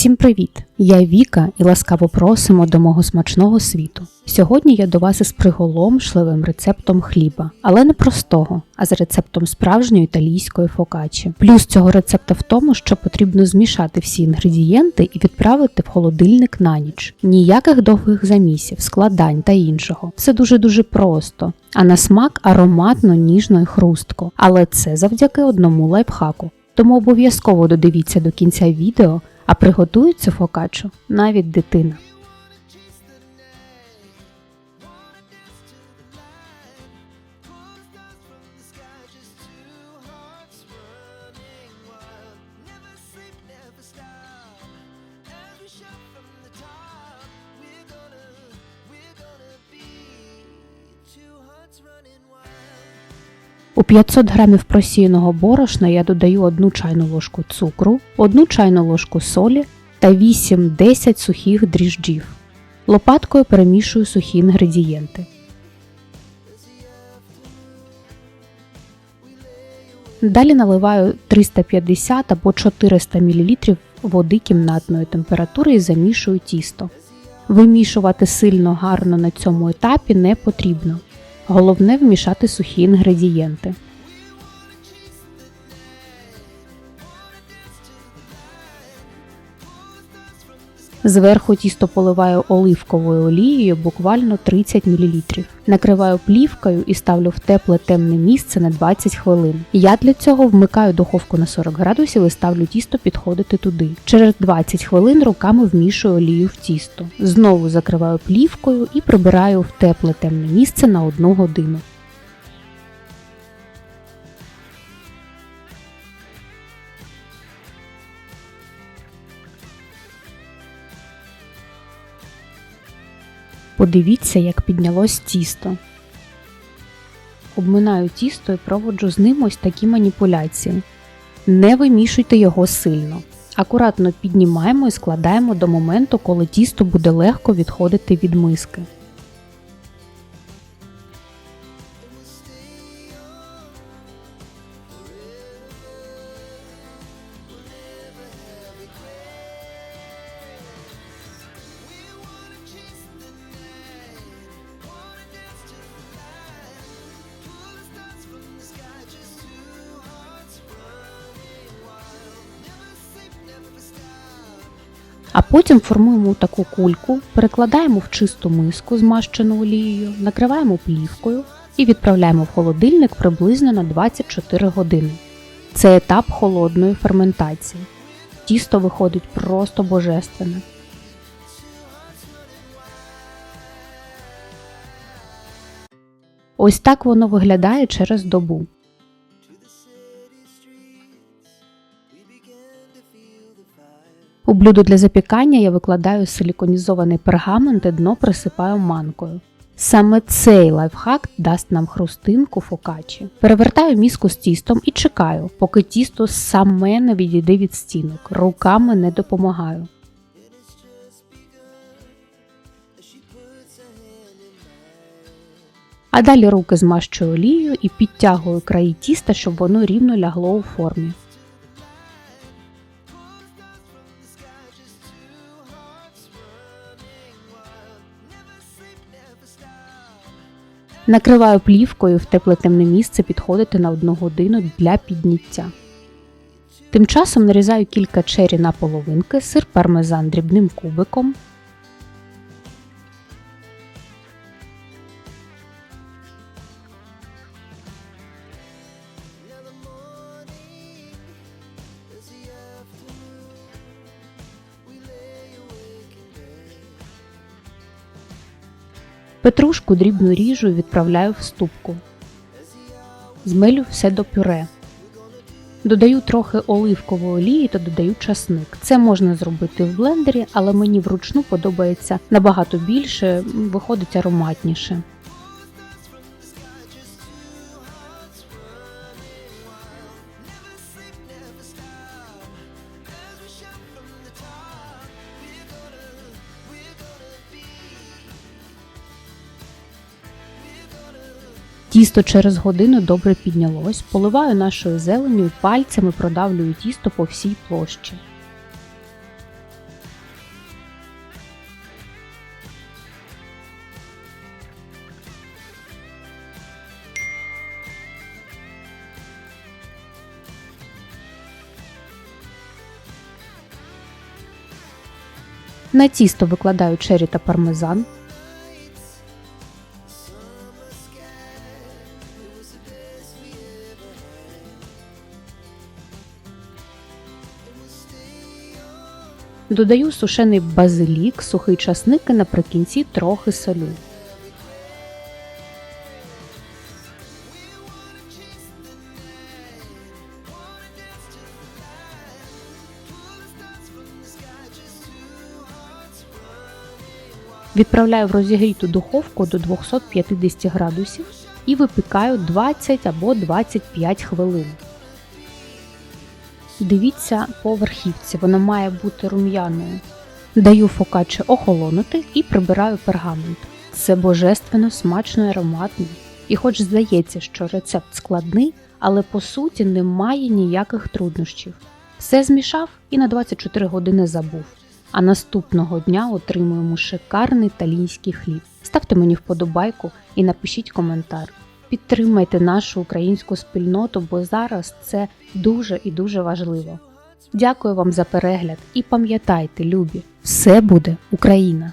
Усім привіт! Я Віка і ласкаво просимо до мого смачного світу. Сьогодні я до вас із приголомшливим рецептом хліба, але не простого, а з рецептом справжньої італійської фокачі. Плюс цього рецепта в тому, що потрібно змішати всі інгредієнти і відправити в холодильник на ніч. Ніяких довгих замісів, складань та іншого. Все дуже дуже просто. А на смак ароматно, ніжно і хрустко. Але це завдяки одному лайфхаку. Тому обов'язково додивіться до кінця відео, а приготують цю фокачу навіть дитина. У 500 грамів просіяного борошна я додаю 1 чайну ложку цукру, 1 чайну ложку солі та 8-10 сухих дріжджів. Лопаткою перемішую сухі інгредієнти. Далі наливаю 350 або 400 мл води кімнатної температури і замішую тісто. Вимішувати сильно гарно на цьому етапі не потрібно. Головне вмішати сухі інгредієнти. Зверху тісто поливаю оливковою олією буквально 30 мл. Накриваю плівкою і ставлю в тепле темне місце на 20 хвилин. Я для цього вмикаю духовку на 40 градусів і ставлю тісто підходити туди. Через 20 хвилин руками вмішую олію в тісто. Знову закриваю плівкою і прибираю в тепле темне місце на 1 годину. Подивіться, як піднялось тісто. Обминаю тісто і проводжу з ним ось такі маніпуляції. Не вимішуйте його сильно. Акуратно піднімаємо і складаємо до моменту, коли тісто буде легко відходити від миски. А потім формуємо таку кульку, перекладаємо в чисту миску, змащену олією, накриваємо плівкою і відправляємо в холодильник приблизно на 24 години. Це етап холодної ферментації. Тісто виходить просто божественне. Ось так воно виглядає через добу. У блюдо для запікання я викладаю силіконізований пергамент і дно присипаю манкою. Саме цей лайфхак дасть нам хрустинку фокачі. Перевертаю міску з тістом і чекаю, поки тісто саме не відійде від стінок. Руками не допомагаю. А далі руки змащую олією і підтягую краї тіста, щоб воно рівно лягло у формі. Накриваю плівкою в тепле темне місце підходити на одну годину для підняття. Тим часом нарізаю кілька чері на половинки, сир пармезан дрібним кубиком. Петрушку дрібно ріжу і відправляю в ступку. Змилю все до пюре. Додаю трохи оливкової олії та додаю часник. Це можна зробити в блендері, але мені вручну подобається набагато більше, виходить ароматніше. Тісто через годину добре піднялось, поливаю нашою зеленю пальцями продавлюю тісто по всій площі. На тісто викладаю чері та пармезан, Додаю сушений базилік, сухий часник і наприкінці трохи солю. Відправляю в розігріту духовку до 250 градусів і випікаю 20 або 25 хвилин. Дивіться по верхівці, вона має бути рум'яною. Даю фокаче охолонути і прибираю пергамент. Це божественно смачно і ароматно. І хоч здається, що рецепт складний, але по суті немає ніяких труднощів. Все змішав і на 24 години забув. А наступного дня отримуємо шикарний італійський хліб. Ставте мені вподобайку і напишіть коментар. Підтримайте нашу українську спільноту, бо зараз це дуже і дуже важливо. Дякую вам за перегляд і пам'ятайте, любі, все буде Україна!